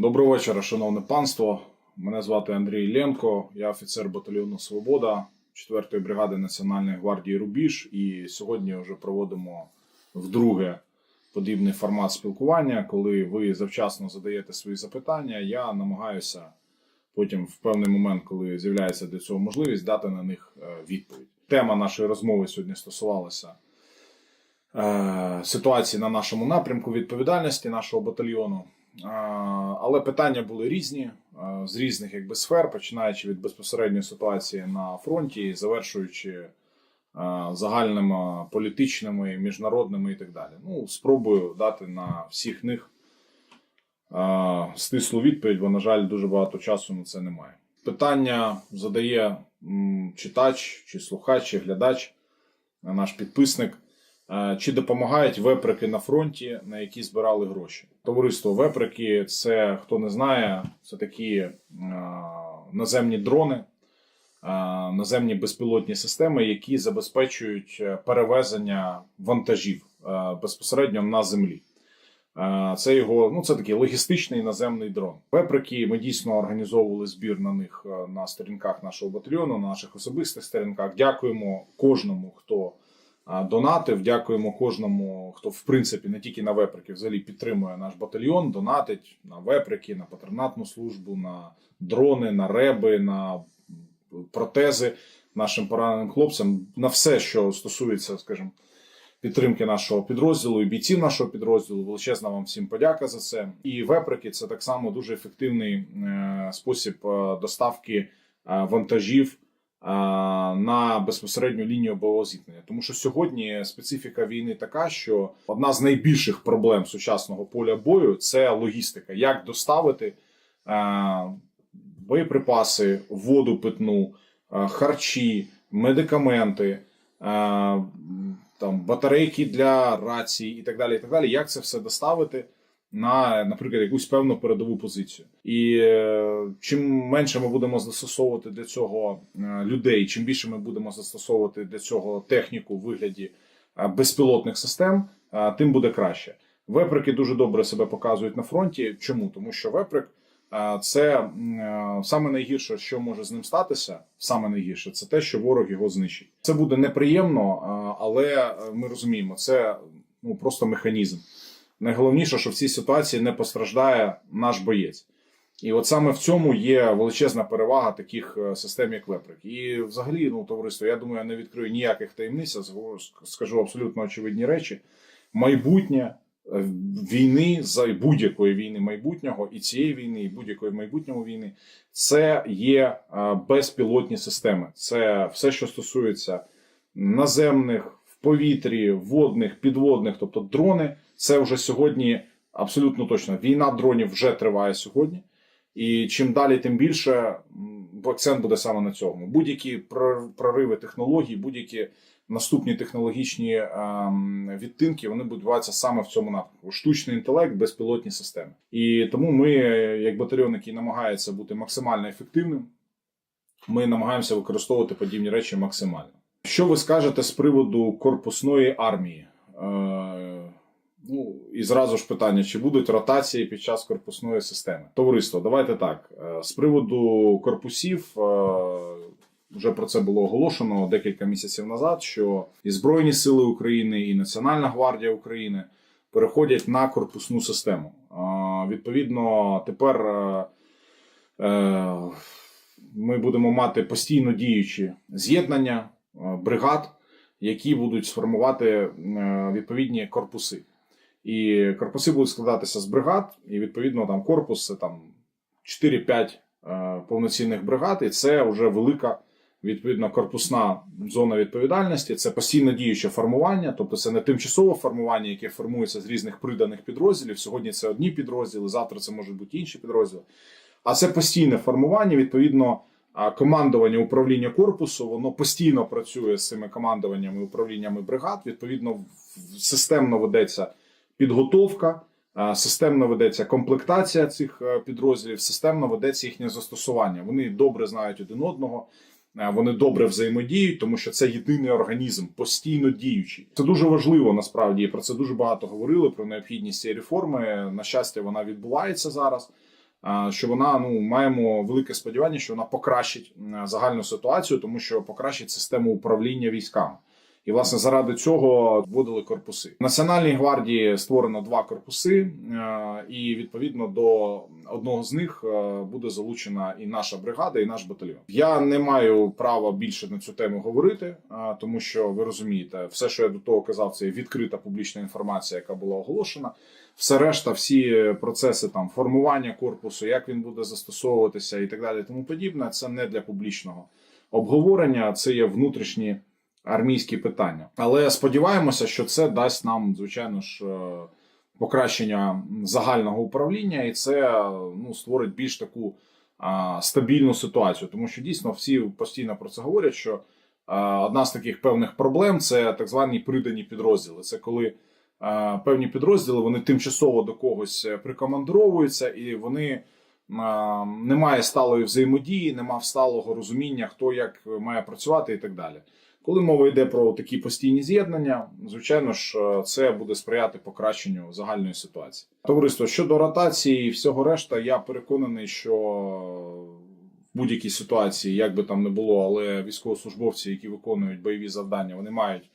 Доброго вечора, шановне панство. Мене звати Андрій Ленко, я офіцер батальйону Свобода 4-ї бригади Національної гвардії Рубіж. І сьогодні вже проводимо вдруге подібний формат спілкування, коли ви завчасно задаєте свої запитання. Я намагаюся потім, в певний момент, коли з'являється для цього можливість, дати на них е, відповідь. Тема нашої розмови сьогодні стосувалася е, ситуації на нашому напрямку відповідальності нашого батальйону. Але питання були різні з різних якби, сфер, починаючи від безпосередньої ситуації на фронті, завершуючи загальними політичними, міжнародними і так далі. Ну, спробую дати на всіх них стислу відповідь, бо, на жаль, дуже багато часу на це немає. Питання задає читач, чи слухач, чи глядач, наш підписник. Е, Чи допомагають веприки на фронті, на які збирали гроші? Товариство веприки це хто не знає, це такі е, наземні дрони, е, наземні безпілотні системи, які забезпечують перевезення вантажів безпосередньо на землі. Це його, ну це такий логістичний наземний дрон. Веприки ми дійсно організовували збір на них на сторінках нашого батальйону, на наших особистих сторінках. Дякуємо кожному, хто донатив. Дякуємо кожному, хто в принципі не тільки на веприки, взагалі підтримує наш батальйон, донатить на веприки, на патронатну службу, на дрони, на реби, на протези нашим пораненим хлопцям, на все, що стосується, скажімо, підтримки нашого підрозділу і бійців нашого підрозділу. Величезна вам всім подяка за це. І веприки це так само дуже ефективний е, спосіб е, доставки е, вантажів на безпосередню лінію бойового зіткнення. Тому що сьогодні специфіка війни така, що одна з найбільших проблем сучасного поля бою це логістика. Як доставити е, боєприпаси, воду питну, е, харчі, медикаменти, е, там батарейки для рацій і так далі. І так далі. Як це все доставити? На, наприклад, якусь певну передову позицію. І е, чим менше ми будемо застосовувати для цього е, людей, чим більше ми будемо застосовувати для цього техніку в вигляді е, безпілотних систем, е, тим буде краще. Веприки дуже добре себе показують на фронті. Чому? Тому що веприк це саме найгірше, що може з ним статися, саме найгірше, це те, що ворог його знищить. Це буде неприємно, але ми розуміємо, це ну просто механізм найголовніше, що в цій ситуації не постраждає наш боєць. І от саме в цьому є величезна перевага таких е, систем, як Веприк. І взагалі, ну, товариство, я думаю, я не відкрию ніяких таємниць, а скажу абсолютно очевидні речі. Майбутнє е, війни за будь-якої війни майбутнього, і цієї війни, і будь-якої майбутнього війни, це є е, безпілотні системи. Це все, що стосується наземних, в повітрі, водних, підводних, тобто дрони. Це вже сьогодні абсолютно точно. Війна дронів вже триває сьогодні, і чим далі, тим більше акцент буде саме на цьому. Будь-які прориви технологій, будь-які наступні технологічні ем, відтинки вони відбуваються саме в цьому напрямку. Штучний інтелект, безпілотні системи. І тому ми, як батальйон, який намагається бути максимально ефективним, ми намагаємося використовувати подібні речі максимально. Що ви скажете з приводу корпусної армії? Ну і зразу ж питання: чи будуть ротації під час корпусної системи? Товариство, давайте так. Е, З приводу корпусів е, вже про це було оголошено декілька місяців назад. Що і Збройні Сили України, і Національна гвардія України переходять на корпусну систему. Е, Відповідно, тепер ми будемо мати постійно діючі з'єднання бригад, які будуть сформувати відповідні корпуси. І корпуси будуть складатися з бригад, і відповідно там корпус це там 4-5 е, повноцінних бригад, і це вже велика відповідно корпусна зона відповідальності. Це постійно діюче формування, тобто це не тимчасове формування, яке формується з різних приданих підрозділів. Сьогодні це одні підрозділи, завтра це можуть бути інші підрозділи. А це постійне формування, відповідно. Командування управління корпусу воно постійно працює з цими командуваннями управліннями бригад. Відповідно, системно ведеться підготовка, системно ведеться комплектація цих е, підрозділів, системно ведеться їхнє застосування. Вони добре знають один одного. е, Вони добре взаємодіють, тому що це єдиний організм, постійно діючий. Це дуже важливо насправді. Про це дуже багато говорили про необхідність цієї реформи. На щастя, вона відбувається зараз. що вона ну маємо велике сподівання, що вона покращить загальну ситуацію, тому що покращить систему управління військами. І власне заради цього вводили корпуси. В Національній гвардії створено два корпуси, е, і відповідно до одного з них е, буде залучена і наша бригада, і наш батальйон. Я не маю права більше на цю тему говорити, е, тому що ви розумієте, все, що я до того казав, це відкрита публічна інформація, яка була оголошена. Все решта, всі процеси там формування корпусу, як він буде застосовуватися і так далі, тому подібне, це не для публічного обговорення, це є внутрішні армійські питання. Але сподіваємося, що це дасть нам, звичайно ж, е, покращення загального управління, і це ну, створить більш таку а, стабільну ситуацію. Тому що дійсно всі постійно про це говорять, що одна з таких певних проблем це так звані придані підрозділи. Це коли певні підрозділи вони тимчасово до когось прикомандировуються, і вони. Немає сталої взаємодії, немає сталого розуміння, хто як має працювати і так далі. Коли мова йде про такі постійні з'єднання, звичайно ж, е, це буде сприяти покращенню загальної ситуації. Товариство щодо ротації і всього решта, я переконаний, що в будь-якій ситуації, як би там не було, але військовослужбовці, які виконують бойові завдання, вони мають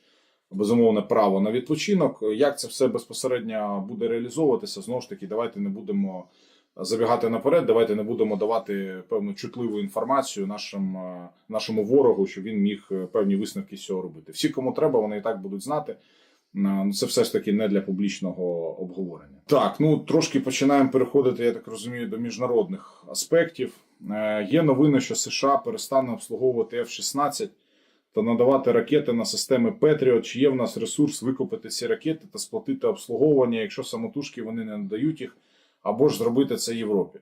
безумовне право на відпочинок. Як це все безпосередньо буде реалізовуватися, знову ж таки, давайте не будемо забігати наперед. Давайте не будемо давати певну чутливу інформацію нашим, е, нашому ворогу, щоб він міг е, певні висновки з цього робити. Всі, кому треба, вони і так будуть знати. Е, ну, Це все ж таки не для публічного обговорення. Так, ну трошки починаємо переходити, я так розумію, до міжнародних аспектів. Є новини, що США перестане обслуговувати F-16 та надавати ракети на системи Patriot. Чи є в нас ресурс викупити ці ракети та сплатити обслуговування, якщо самотужки вони не надають їх, або ж зробити це Європі?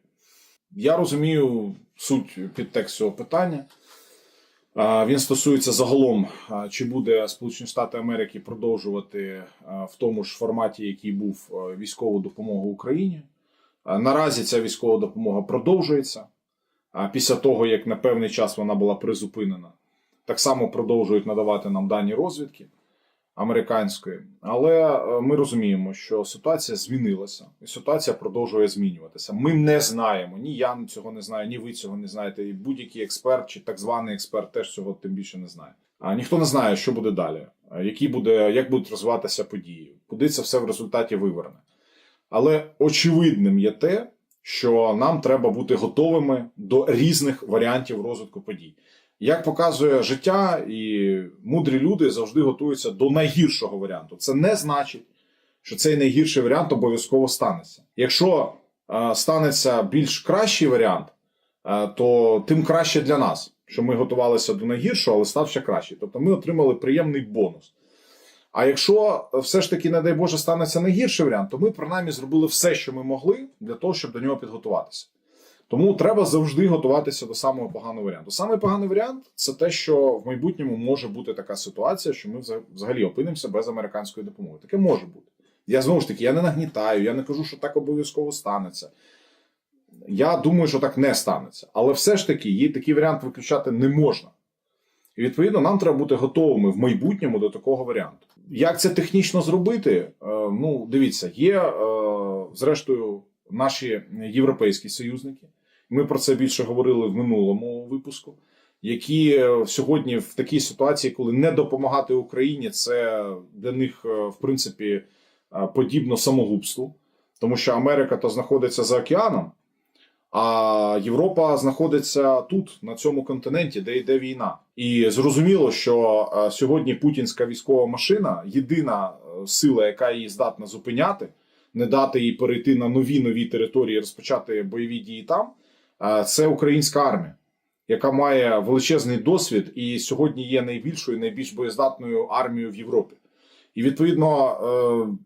Я розумію суть підтекст цього питання. Він стосується загалом, чи буде Сполучені Штати Америки продовжувати в тому ж форматі, який був військову допомогу Україні. Наразі ця військова допомога продовжується. Після того, як на певний час вона була призупинена, так само продовжують надавати нам дані розвідки американської. Але е, ми розуміємо, що ситуація змінилася, і ситуація продовжує змінюватися. Ми не знаємо, ні я цього не знаю, ні ви цього не знаєте. І будь-який експерт чи так званий експерт теж цього тим більше не знає. А ніхто не знає, що буде далі, які буде, як будуть розвиватися події, куди це все в результаті виверне. Але очевидним є те, що нам треба бути готовими до різних варіантів розвитку подій. Як показує життя, і мудрі люди завжди готуються до найгіршого варіанту. Це не значить, що цей найгірший варіант обов'язково станеться. Якщо е, станеться більш кращий варіант, е, то тим краще для нас, що ми готувалися до найгіршого, але став ще кращий. Тобто ми отримали приємний бонус. А якщо все ж таки, не дай Боже, станеться найгірший варіант, то ми принаймні зробили все, що ми могли, для того, щоб до нього підготуватися. Тому треба завжди готуватися до самого поганого варіанту. Самий поганий варіант це те, що в майбутньому може бути така ситуація, що ми взагалі опинимося без американської допомоги. Таке може бути. Я знову ж таки я не нагнітаю, я не кажу, що так обов'язково станеться. Я думаю, що так не станеться. Але все ж таки, її такий варіант виключати не можна. І відповідно нам треба бути готовими в майбутньому до такого варіанту. Як це технічно зробити? Е, Ну, дивіться, є е, зрештою наші європейські союзники. Ми про це більше говорили в минулому випуску, які е, сьогодні в такій ситуації, коли не допомагати Україні, це для них е, в принципі е, подібно самогубству, тому що Америка то знаходиться за океаном, а Європа знаходиться тут, на цьому континенті, де йде війна. І зрозуміло, що сьогодні путінська військова машина єдина сила, яка її здатна зупиняти, не дати їй перейти на нові нові території, розпочати бойові дії там. Це українська армія, яка має величезний досвід і сьогодні є найбільшою, найбільш боєздатною армією в Європі. І відповідно, е,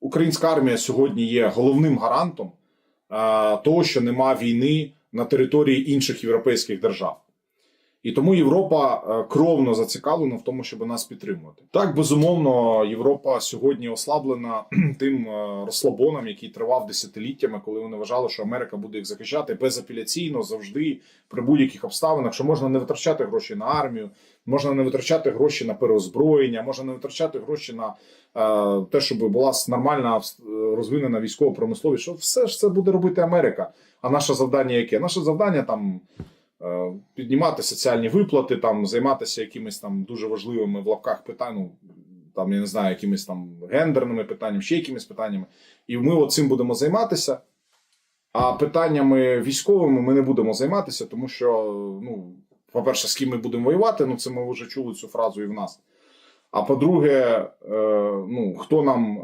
українська армія сьогодні є головним гарантом е, того, що нема війни на території інших європейських держав. І тому Європа е, кровно зацікавлена в тому, щоб нас підтримувати. Так, безумовно, Європа сьогодні ослаблена тим е, розслабоном, який тривав десятиліттями, коли вони вважали, що Америка буде їх захищати безапеляційно завжди при будь-яких обставинах, що можна не витрачати гроші на армію, можна не витрачати гроші на переозброєння, можна не витрачати гроші на е, те, щоб була нормальна е, розвинена військова промисловість. Що все ж це буде робити Америка. А наше завдання яке? Наше завдання там піднімати соціальні виплати, там займатися якимись там дуже важливими в лапках питань, ну, там я не знаю, якимись там гендерними питаннями, ще якимись питаннями. І ми цим будемо займатися. А питаннями військовими ми не будемо займатися, тому що, ну, по-перше, з ким ми будемо воювати, ну це ми вже чули цю фразу і в нас. А по-друге, е, ну, хто нам.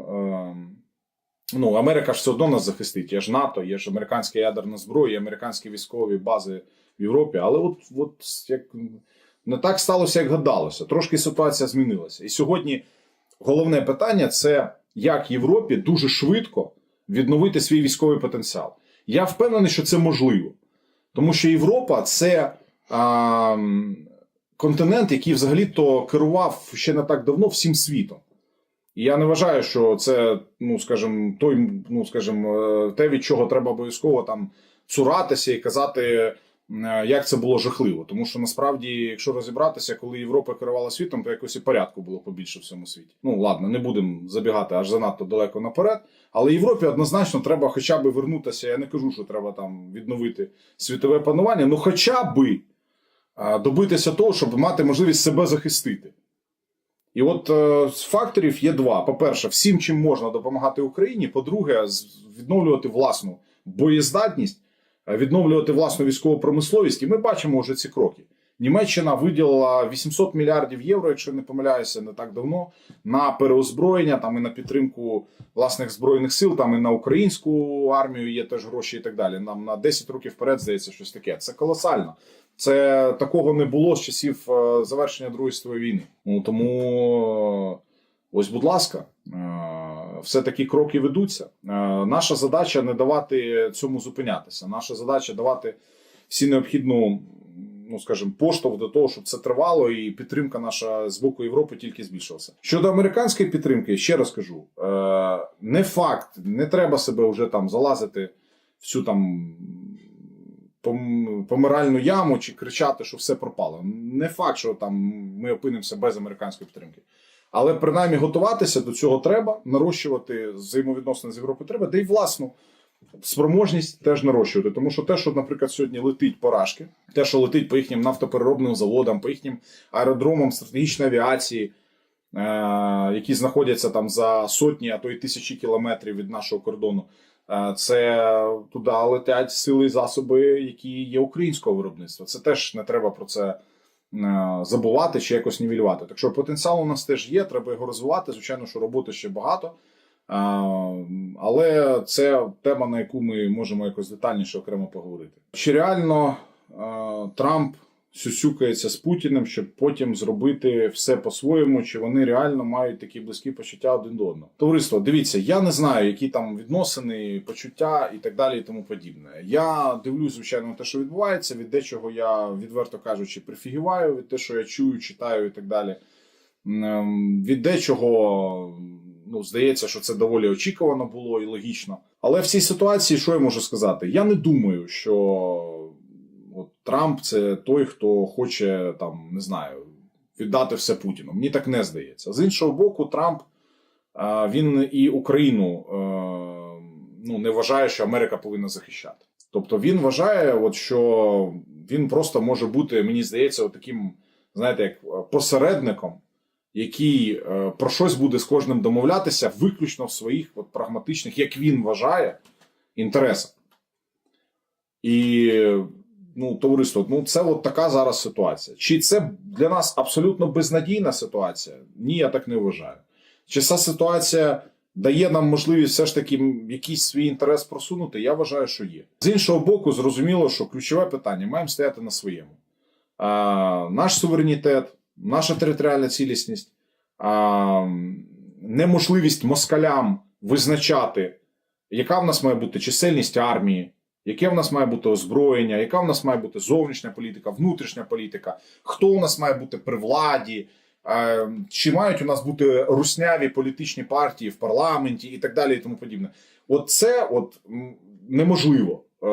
Ну, Америка ж все одно нас захистить. Є ж НАТО, є ж американська ядерна зброя, є американські військові бази в Європі. Але от, от як не так сталося, як гадалося. Трошки ситуація змінилася. І сьогодні головне питання це як Європі дуже швидко відновити свій військовий потенціал. Я впевнений, що це можливо. Тому що Європа це а, континент, який взагалі-то керував ще не так давно всім світом. Я не вважаю, що це, ну скажімо, той, ну скажімо, е, те, від чого треба обов'язково там цуратися і казати, е, як це було жахливо. Тому що насправді, якщо розібратися, коли Європа керувала світом, то якось і порядку було побільше в цьому світі. Ну ладно, не будемо забігати аж занадто далеко наперед. Але Європі однозначно треба хоча б вернутися. Я не кажу, що треба там відновити світове панування, ну хоча би е, добитися того, щоб мати можливість себе захистити. І от е, з факторів є два: по-перше, всім, чим можна допомагати Україні. По-друге, відновлювати власну боєздатність, е, відновлювати власну військову промисловість. І ми бачимо вже ці кроки. Німеччина виділила 800 мільярдів євро, якщо не помиляюся, не так давно, на переозброєння там і на підтримку власних збройних сил, там і на українську армію є теж гроші і так далі. Нам на 10 років вперед здається щось таке. Це колосально. Це такого не було з часів е, завершення Другої світової війни. Ну тому е, ось, будь ласка, е, все такі кроки ведуться. Наша задача не давати цьому зупинятися. Наша задача давати всі необхідну, ну скажімо, поштовх до того, щоб це тривало, і підтримка наша з боку Європи тільки збільшилася. Щодо американської підтримки, ще раз кажу: не факт, не треба себе вже там залазити в цю там помиральну яму чи кричати, що все пропало. Не факт, що там ми опинимося без американської підтримки. Але принаймні готуватися до цього треба, нарощувати взаємовідносини з Європою треба, де й власну спроможність теж нарощувати. Тому що те, що, наприклад, сьогодні летить по Рашки, те, що летить по їхнім нафтопереробним заводам, по їхнім аеродромам стратегічної авіації, е- які знаходяться там за сотні, а то й тисячі кілометрів від нашого кордону. Е, Це туди летять сили і засоби, які є українського виробництва. Це теж не треба про це е, забувати чи якось нівелювати. Так що потенціал у нас теж є, треба його розвивати. Звичайно, що роботи ще багато. Е, Але це тема, на яку ми можемо якось детальніше окремо поговорити. Чи реально Трамп сюсюкається з Путіним, щоб потім зробити все по-своєму, чи вони реально мають такі близькі почуття один до одного. Товариство, дивіться, я не знаю, які там відносини, почуття і так далі, і тому подібне. Я дивлюсь, звичайно, те, що відбувається. Від дечого я відверто кажучи, прифігіваю, від те, що я чую, читаю і так далі. Ем, Від дечого. Ну, здається, що це доволі очікувано було і логічно. Але в цій ситуації, що я можу сказати? Я не думаю, що Трамп це той, хто хоче там, не знаю, віддати все Путіну. Мені так не здається. З іншого боку, Трамп він і Україну е, ну, не вважає, що Америка повинна захищати. Тобто він вважає, от, що він просто може бути, мені здається, от таким, знаєте, як посередником, який е, про щось буде з кожним домовлятися виключно в своїх от, прагматичних, як він вважає, інтересах. І ну, товариство, ну це от така зараз ситуація. Чи це для нас абсолютно безнадійна ситуація? Ні, я так не вважаю. Чи ця ситуація дає нам можливість все ж таки якийсь свій інтерес просунути? Я вважаю, що є. З іншого боку, зрозуміло, що ключове питання маємо стояти на своєму. А, наш суверенітет, наша територіальна цілісність, а, неможливість москалям визначати, яка в нас має бути чисельність армії, Яке в нас має бути озброєння, яка в нас має бути зовнішня політика, внутрішня політика, хто у нас має бути при владі, е, чи мають у нас бути русняві політичні партії в парламенті і так далі, і тому подібне. От це от неможливо е,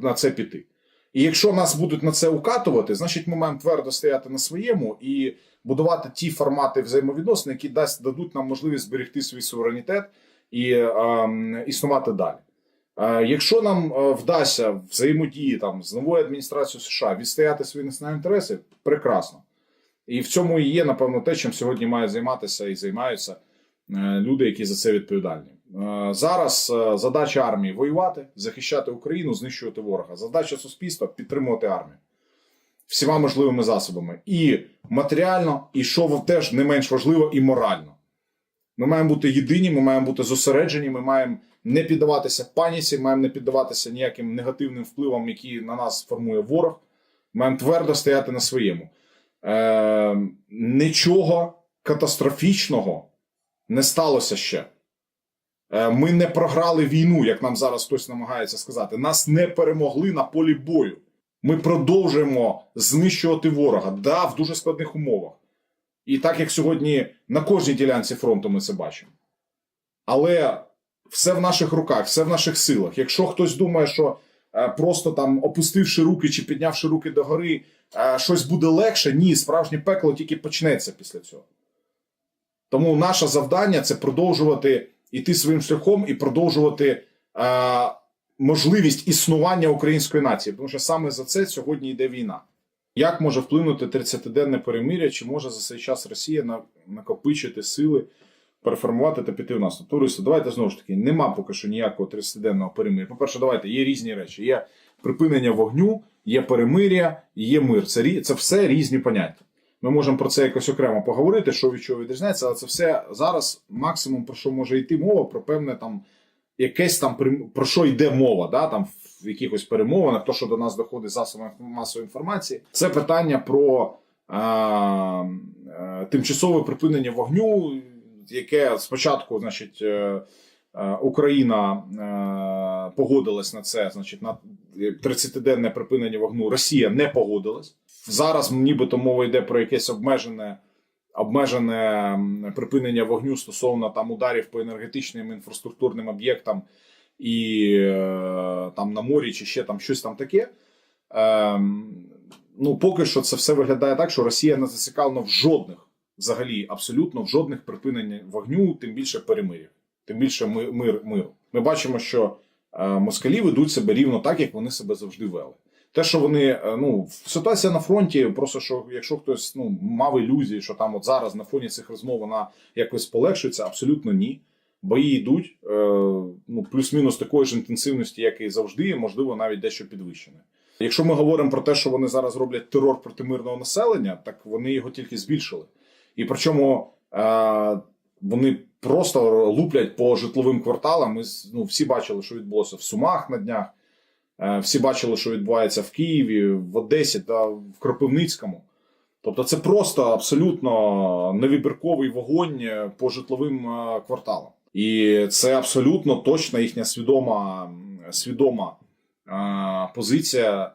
на, це піти. І якщо нас будуть на це укатувати, значить ми маємо твердо стояти на своєму і будувати ті формати взаємовідносин, які дасть дадуть нам можливість зберегти свій суверенітет і е, існувати далі. Е, Якщо нам е, вдасться взаємодії там з новою адміністрацією США відстояти свої національні інтереси, прекрасно. І в цьому і є, напевно, те, чим сьогодні мають займатися і займаються е, люди, які за це відповідальні. Зараз задача армії воювати, захищати Україну, знищувати ворога. Задача суспільства підтримувати армію всіма можливими засобами. І матеріально, і що теж не менш важливо, і морально. Ми маємо бути єдині, ми маємо бути зосереджені, ми маємо не піддаватися паніці, маємо не піддаватися ніяким негативним впливам, які на нас формує ворог. Маємо твердо стояти на своєму. Е, нічого катастрофічного не сталося ще. Е, ми не програли війну, як нам зараз хтось намагається сказати. Нас не перемогли на полі бою. Ми продовжуємо знищувати ворога, да, в дуже складних умовах. І так як сьогодні на кожній ділянці фронту ми це бачимо. Але все в наших руках, все в наших силах. Якщо хтось думає, що е, просто там опустивши руки чи піднявши руки догори, е, щось буде легше, ні, справжнє пекло тільки почнеться після цього. Тому наше завдання це продовжувати йти своїм шляхом і продовжувати е, можливість існування української нації, тому що саме за це сьогодні йде війна. Як може вплинути 30-денне перемиря, чи може за цей час Росія накопичити сили, переформувати та піти в наступ? Товариство, давайте знову ж таки, нема поки що ніякого 30-денного перемиря. По-перше, давайте, є різні речі. Є припинення вогню, є перемиря, є мир. Це, це все різні поняття. Ми можемо про це якось окремо поговорити, що від чого відрізняється, але це все зараз максимум про що може йти мова, про певне там якесь там про що йде мова, да, там в якихось перемовинах, то, що до нас доходить засобами масової інформації, це питання про е, е, тимчасове припинення вогню, яке спочатку, значить, е, е, Україна е, погодилась на це, значить, на 30-денне припинення вогню. Росія не погодилась. Зараз нібито мова йде про якесь обмежене. Обмежене припинення вогню стосовно там ударів по енергетичним інфраструктурним об'єктам і е, там на морі, чи ще там щось там таке. Ем, ну, поки що це все виглядає так, що Росія не зацікавлена в жодних, взагалі, абсолютно в жодних припинень вогню, тим більше перемир'я, тим більше ми- мир, миру. Ми бачимо, що е, москалі ведуть себе рівно так, як вони себе завжди вели. Те, що вони, е, ну, ситуація на фронті, просто що якщо хтось ну, мав ілюзії, що там от зараз на фоні цих розмов вона якось полегшується, абсолютно ні. Бої йдуть е, ну, плюс-мінус такої ж інтенсивності, як і завжди, можливо, навіть дещо підвищене. Якщо ми говоримо про те, що вони зараз роблять терор проти мирного населення, так вони його тільки збільшили. І причому е, вони просто луплять по житловим кварталам. Ми ну, всі бачили, що відбулося в Сумах на днях. Е, Всі бачили, що відбувається в Києві, в Одесі та в Кропивницькому. Тобто, це просто абсолютно невибірковий вогонь е, по житловим е, кварталам. І це абсолютно точна їхня свідома, свідома е, позиція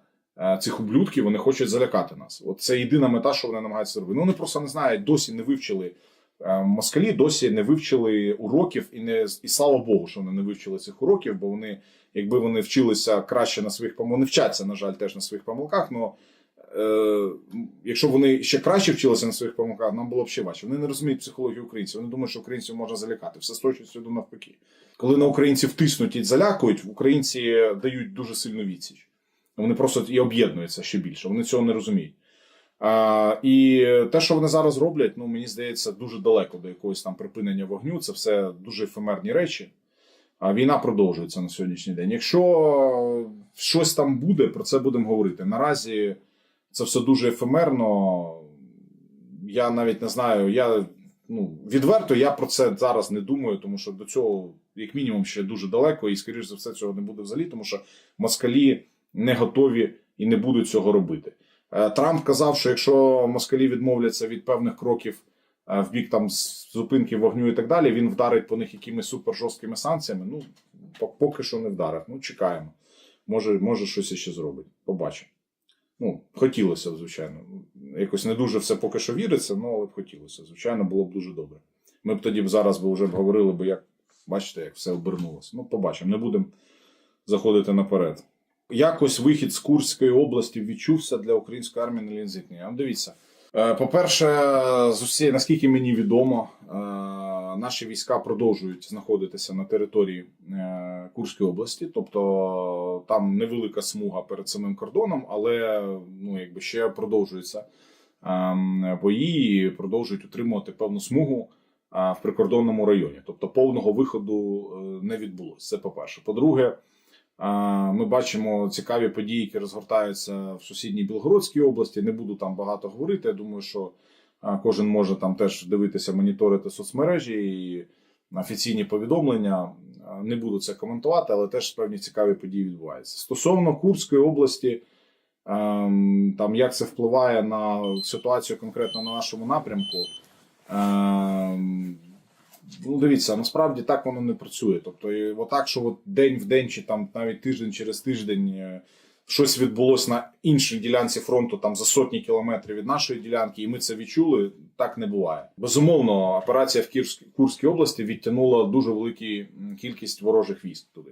цих ублюдків. Вони хочуть залякати нас. От це єдина мета, що вони намагаються робити. Ну, вони просто не знають, досі не вивчили. е, Москалі досі не вивчили уроків, і не і слава Богу, що вони не вивчили цих уроків, бо вони якби вони вчилися краще на своїх помилках, вони вчаться, на жаль, теж на своїх помилках. але е, якщо вони ще краще вчилися на своїх помилках, нам було б ще важче. Вони не розуміють психологію українців. Вони думають, що українців можна залякати. Все точністю до навпаки. Коли на українців тиснуть і залякують, українці дають дуже сильну відсіч. Вони просто і об'єднуються ще більше. Вони цього не розуміють. А, і те, що вони зараз роблять, ну мені здається, дуже далеко до якогось там припинення вогню. Це все дуже ефемерні речі. А війна продовжується на сьогоднішній день. Якщо щось там буде, про це будемо говорити. Наразі це все дуже ефемерно. Я навіть не знаю. Я ну відверто я про це зараз не думаю, тому що до цього, як мінімум, ще дуже далеко, і скоріш за все, цього не буде взагалі, тому що москалі не готові і не будуть цього робити. Е, Трамп казав, що якщо москалі відмовляться від певних кроків е, в бік там зупинки вогню і так далі, він вдарить по них якимись супер жорсткими санкціями. Ну, поки що не вдарив. Ну, чекаємо. може, може щось іще зробить. Побачимо. Ну, хотілося б, звичайно. Якось не дуже все поки що віриться, ну, але б хотілося. Звичайно, було б дуже добре. Ми б тоді б зараз би вже б говорили, б, як бачите, як все обернулося. Ну, побачимо, не будемо заходити наперед. Якось вихід з Курської області відчувся для української армії на. Ну, Дивіться. Е, По-перше, з усієї, наскільки мені відомо, е, наші війська продовжують знаходитися на території е, Курської області, тобто там невелика смуга перед самим кордоном, але ну, якби ще продовжуються ем, бої, продовжують утримувати певну смугу в прикордонному районі. Тобто повного виходу не відбулося. Це по-перше. По-друге, а, ми бачимо цікаві події, які розгортаються в сусідній Білгородській області. Не буду там багато говорити. Я думаю, що кожен може там теж дивитися, моніторити соцмережі і офіційні повідомлення. Не буду це коментувати, але теж певні цікаві події відбуваються. Стосовно Курської області, там як це впливає на ситуацію конкретно на нашому напрямку. Ну, дивіться, насправді так воно не працює. Тобто, отак, що от день в день, чи там навіть тиждень через тиждень е, щось відбулося на іншій ділянці фронту, там за сотні кілометрів від нашої ділянки, і ми це відчули. Так не буває. Безумовно, операція в Кірській Курській області відтягнула дуже велику кількість ворожих військ туди.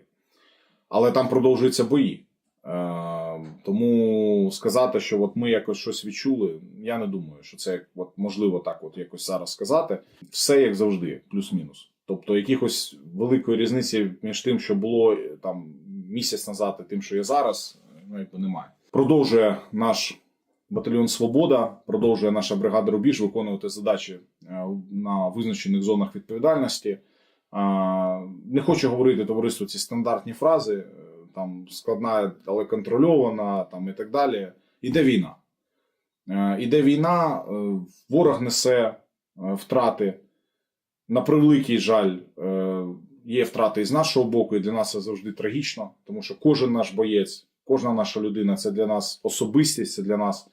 Але там продовжуються бої. Е, тому сказати, що от ми якось щось відчули, я не думаю, що це от можливо так, от якось зараз сказати. Все як завжди, плюс-мінус. Тобто, якихось великої різниці між тим, що було е, там місяць назад, і тим, що є зараз, ну якби немає. Продовжує наш батальйон Свобода, продовжує наша бригада Рубіж виконувати задачі е, на визначених зонах відповідальності. Не хочу говорити товариству ці стандартні фрази, там складна, але контрольована, там і так далі. Іде війна. Е, Іде війна, е, ворог несе е, втрати. На превеликий жаль, є втрати і з нашого боку, і для нас це завжди трагічно, тому що кожен наш боєць, кожна наша людина це для нас особистість, це для нас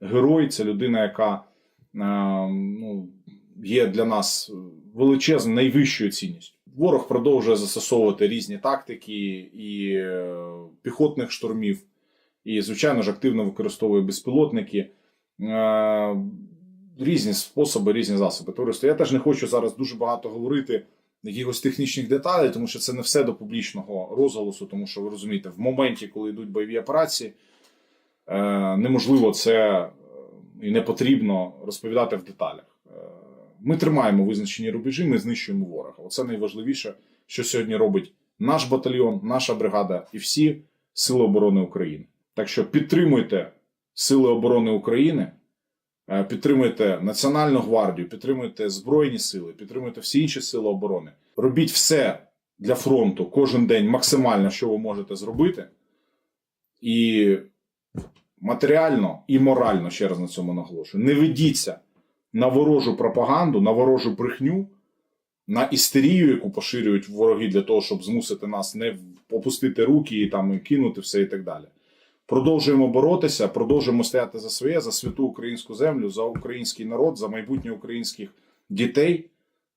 герой, це людина, яка ну, є для нас величезною найвищою цінністю. Ворог продовжує застосовувати різні тактики і е, піхотних штурмів, і, звичайно ж, активно використовує безпілотники. Е, Різні способи, різні засоби. Товариство, я теж не хочу зараз дуже багато говорити якихось технічних деталей, тому що це не все до публічного розголосу, тому що ви розумієте, в моменті, коли йдуть бойові операції, е, неможливо це і не потрібно розповідати в деталях. Ми тримаємо визначені рубежі, ми знищуємо ворога. Оце найважливіше, що сьогодні робить наш батальйон, наша бригада і всі Сили оборони України. Так що підтримуйте Сили оборони України. Е, Підтримуйте Національну гвардію, підтримуйте Збройні сили, підтримуйте всі інші сили оборони. Робіть все для фронту кожен день максимально, що ви можете зробити. І матеріально і морально, ще раз на цьому наголошую. Не ведіться на ворожу пропаганду, на ворожу брехню, на істерію, яку поширюють вороги для того, щоб змусити нас не опустити руки і там і кинути все і так далі. Продовжуємо боротися, продовжуємо стояти за своє, за святу українську землю, за український народ, за майбутнє українських дітей.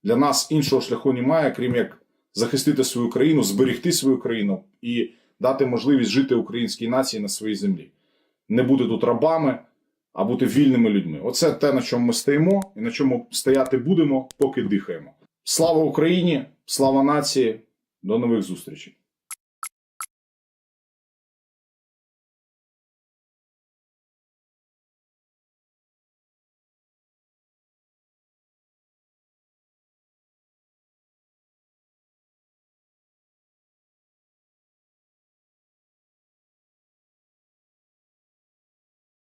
Для нас іншого шляху немає, крім як захистити свою країну, зберегти свою країну і дати можливість жити українській нації на своїй землі. Не бути тут рабами, а бути вільними людьми. Оце те, на чому ми стоїмо, і на чому стояти будемо, поки дихаємо. Слава Україні! Слава нації! До нових зустрічей!